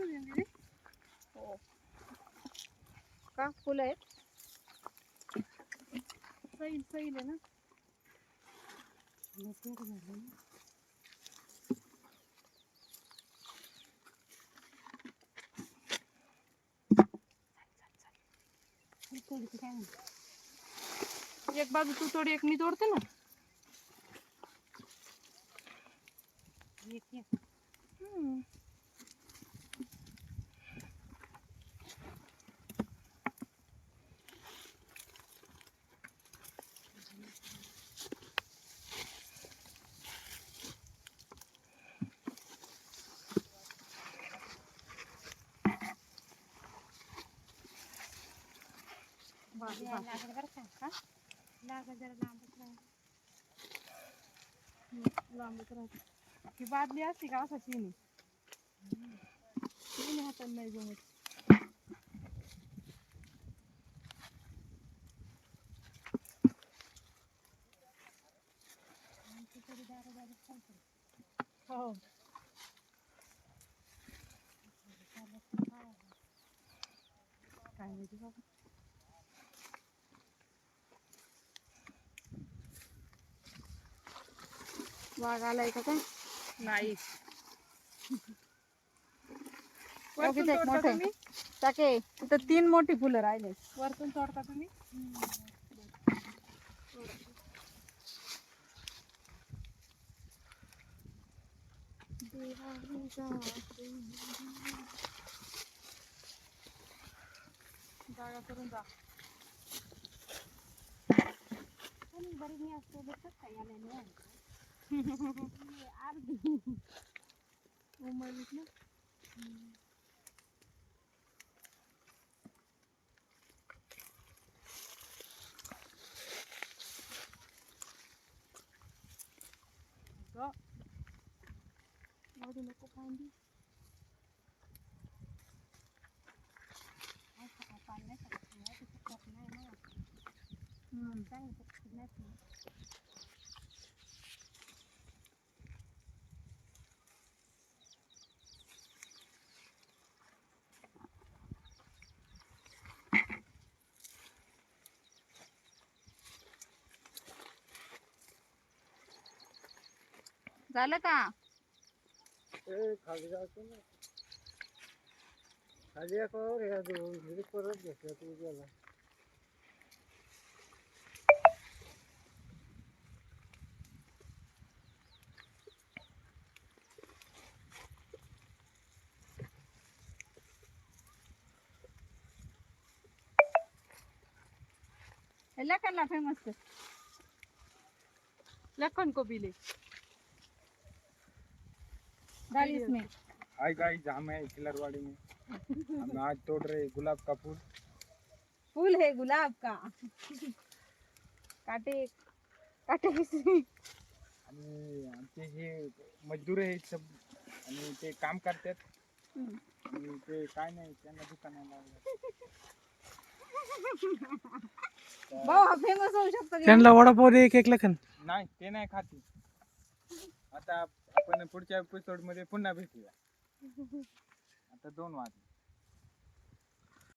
दीदी हो. का? फुलं आहेत? सैल सैल आहे ना? एक बाजू तू तोड एक मी तोडते ना. लांबच राहते ही बादली असते का असा चिनी चिनी हातात नाही जमत हो काय माहिती बाबा. वाघ आलाय का काय? नाही. बघितलं एक तोडता मोठं. तुम्ही? टाके. तिथं तीन मोठी फुलं राहिले. वरतून तोडता तुम्ही? जागा करून जा. Đó. Nó thì nó cũng ăn đi. Ai sợ phần đấy, sợ phần đấy thì cục này nó là. Ừ, cái này cục này thì. झालं का? खाली जातो ना. खाली एक वर या दोन घरी परत घेतला तू गेला. लखनला फेमस लखन को भी ले डाल इसमें हाय गाइस हम है खिलरवाड़ी में. हम आज तोड़ रहे गुलाब का फूल. फूल है गुलाब का. काटे काटे आणि आमचे हे मजदूर आहेत सब. आणि ते काम करतात आणि ते काय नाही त्यांना दुकानाला भाऊ हा फेमस होऊ शकतो की त्यांना वडापाव दे एक एक लखन. नाही ते नाही खाती. आता आपण पुढच्या एपिसोडमध्ये पुन्हा भेटूया. आता दोन वाजले.